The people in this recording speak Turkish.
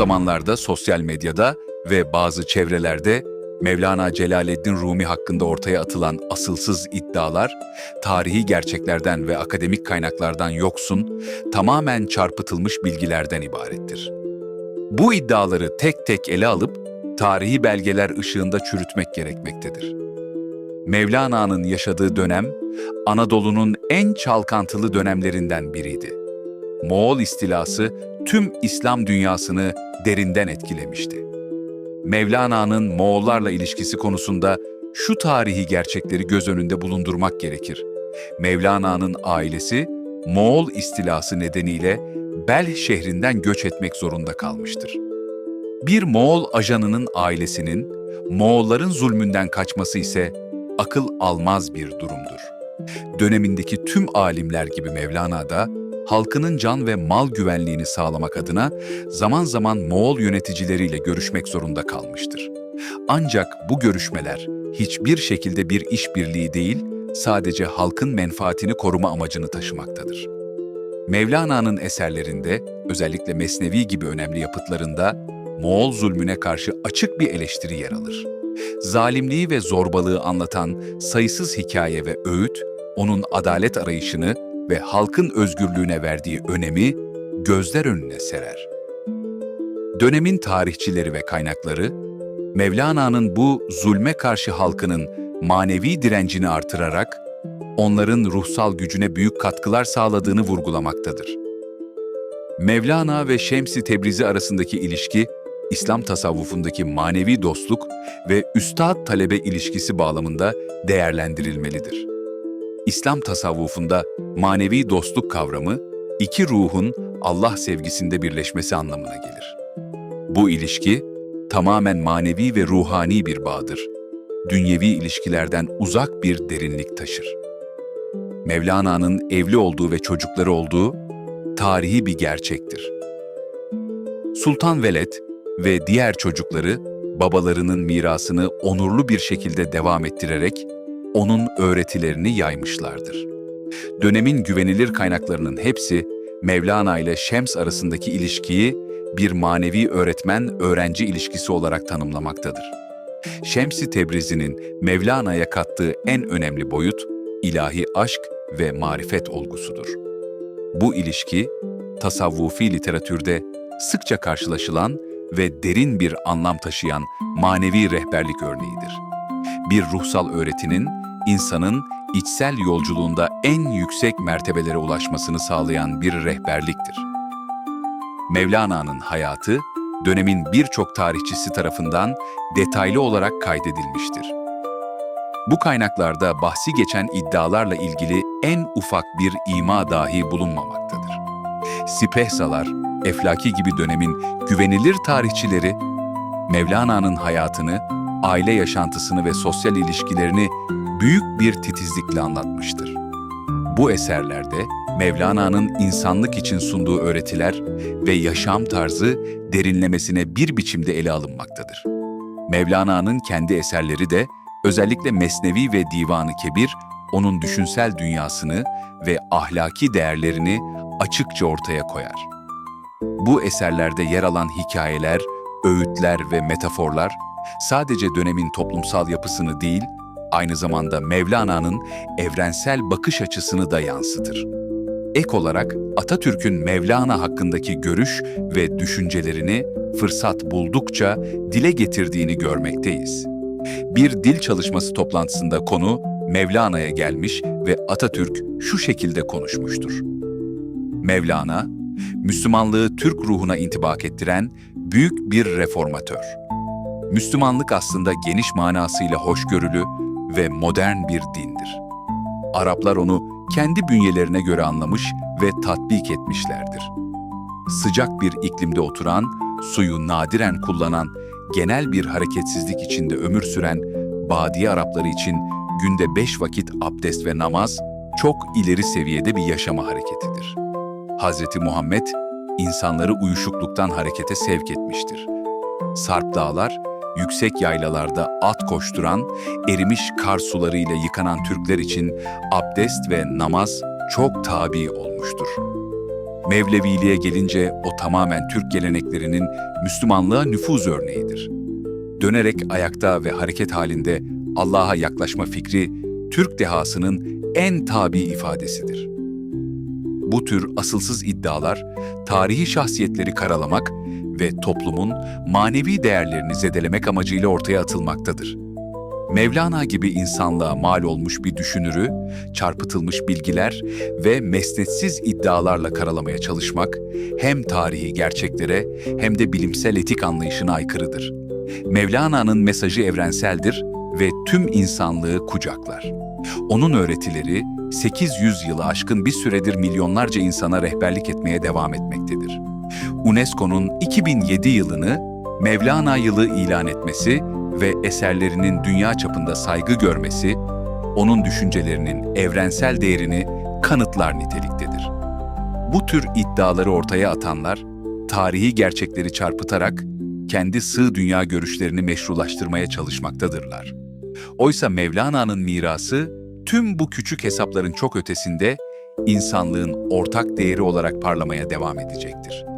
zamanlarda sosyal medyada ve bazı çevrelerde Mevlana Celaleddin Rumi hakkında ortaya atılan asılsız iddialar, tarihi gerçeklerden ve akademik kaynaklardan yoksun, tamamen çarpıtılmış bilgilerden ibarettir. Bu iddiaları tek tek ele alıp tarihi belgeler ışığında çürütmek gerekmektedir. Mevlana'nın yaşadığı dönem, Anadolu'nun en çalkantılı dönemlerinden biriydi. Moğol istilası tüm İslam dünyasını derinden etkilemişti. Mevlana'nın Moğollarla ilişkisi konusunda şu tarihi gerçekleri göz önünde bulundurmak gerekir. Mevlana'nın ailesi Moğol istilası nedeniyle Bel şehrinden göç etmek zorunda kalmıştır. Bir Moğol ajanının ailesinin Moğolların zulmünden kaçması ise akıl almaz bir durumdur. Dönemindeki tüm alimler gibi Mevlana da halkının can ve mal güvenliğini sağlamak adına zaman zaman Moğol yöneticileriyle görüşmek zorunda kalmıştır. Ancak bu görüşmeler hiçbir şekilde bir işbirliği değil, sadece halkın menfaatini koruma amacını taşımaktadır. Mevlana'nın eserlerinde, özellikle Mesnevi gibi önemli yapıtlarında Moğol zulmüne karşı açık bir eleştiri yer alır. Zalimliği ve zorbalığı anlatan sayısız hikaye ve öğüt, onun adalet arayışını ve halkın özgürlüğüne verdiği önemi gözler önüne serer. Dönemin tarihçileri ve kaynakları, Mevlana'nın bu zulme karşı halkının manevi direncini artırarak, onların ruhsal gücüne büyük katkılar sağladığını vurgulamaktadır. Mevlana ve Şems-i Tebrizi arasındaki ilişki, İslam tasavvufundaki manevi dostluk ve üstad-talebe ilişkisi bağlamında değerlendirilmelidir. İslam tasavvufunda manevi dostluk kavramı, iki ruhun Allah sevgisinde birleşmesi anlamına gelir. Bu ilişki, tamamen manevi ve ruhani bir bağdır. Dünyevi ilişkilerden uzak bir derinlik taşır. Mevlana'nın evli olduğu ve çocukları olduğu tarihi bir gerçektir. Sultan Veled ve diğer çocukları babalarının mirasını onurlu bir şekilde devam ettirerek onun öğretilerini yaymışlardır. Dönemin güvenilir kaynaklarının hepsi Mevlana ile Şems arasındaki ilişkiyi bir manevi öğretmen-öğrenci ilişkisi olarak tanımlamaktadır. Şems-i Tebrizi'nin Mevlana'ya kattığı en önemli boyut ilahi aşk ve marifet olgusudur. Bu ilişki, tasavvufi literatürde sıkça karşılaşılan ve derin bir anlam taşıyan manevi rehberlik örneğidir. Bir ruhsal öğretinin insanın içsel yolculuğunda en yüksek mertebelere ulaşmasını sağlayan bir rehberliktir. Mevlana'nın hayatı, dönemin birçok tarihçisi tarafından detaylı olarak kaydedilmiştir. Bu kaynaklarda bahsi geçen iddialarla ilgili en ufak bir ima dahi bulunmamaktadır. Sipehsalar, Eflaki gibi dönemin güvenilir tarihçileri, Mevlana'nın hayatını, aile yaşantısını ve sosyal ilişkilerini büyük bir titizlikle anlatmıştır. Bu eserlerde Mevlana'nın insanlık için sunduğu öğretiler ve yaşam tarzı derinlemesine bir biçimde ele alınmaktadır. Mevlana'nın kendi eserleri de özellikle Mesnevi ve Divanı Kebir onun düşünsel dünyasını ve ahlaki değerlerini açıkça ortaya koyar. Bu eserlerde yer alan hikayeler, öğütler ve metaforlar sadece dönemin toplumsal yapısını değil, aynı zamanda Mevlana'nın evrensel bakış açısını da yansıtır. Ek olarak Atatürk'ün Mevlana hakkındaki görüş ve düşüncelerini fırsat buldukça dile getirdiğini görmekteyiz. Bir dil çalışması toplantısında konu Mevlana'ya gelmiş ve Atatürk şu şekilde konuşmuştur. Mevlana, Müslümanlığı Türk ruhuna intibak ettiren büyük bir reformatör. Müslümanlık aslında geniş manasıyla hoşgörülü ve modern bir dindir. Araplar onu kendi bünyelerine göre anlamış ve tatbik etmişlerdir. Sıcak bir iklimde oturan, suyu nadiren kullanan, genel bir hareketsizlik içinde ömür süren Badiye Arapları için günde beş vakit abdest ve namaz çok ileri seviyede bir yaşama hareketidir. Hz. Muhammed, insanları uyuşukluktan harekete sevk etmiştir. Sarp dağlar, yüksek yaylalarda at koşturan, erimiş kar sularıyla yıkanan Türkler için abdest ve namaz çok tabi olmuştur. Mevleviliğe gelince o tamamen Türk geleneklerinin Müslümanlığa nüfuz örneğidir. Dönerek ayakta ve hareket halinde Allah'a yaklaşma fikri Türk dehasının en tabi ifadesidir. Bu tür asılsız iddialar, tarihi şahsiyetleri karalamak ve toplumun manevi değerlerini zedelemek amacıyla ortaya atılmaktadır. Mevlana gibi insanlığa mal olmuş bir düşünürü, çarpıtılmış bilgiler ve mesnetsiz iddialarla karalamaya çalışmak hem tarihi gerçeklere hem de bilimsel etik anlayışına aykırıdır. Mevlana'nın mesajı evrenseldir ve tüm insanlığı kucaklar. Onun öğretileri 800 yılı aşkın bir süredir milyonlarca insana rehberlik etmeye devam etmektedir. UNESCO'nun 2007 yılını Mevlana yılı ilan etmesi ve eserlerinin dünya çapında saygı görmesi, onun düşüncelerinin evrensel değerini kanıtlar niteliktedir. Bu tür iddiaları ortaya atanlar, tarihi gerçekleri çarpıtarak kendi sığ dünya görüşlerini meşrulaştırmaya çalışmaktadırlar. Oysa Mevlana'nın mirası tüm bu küçük hesapların çok ötesinde insanlığın ortak değeri olarak parlamaya devam edecektir.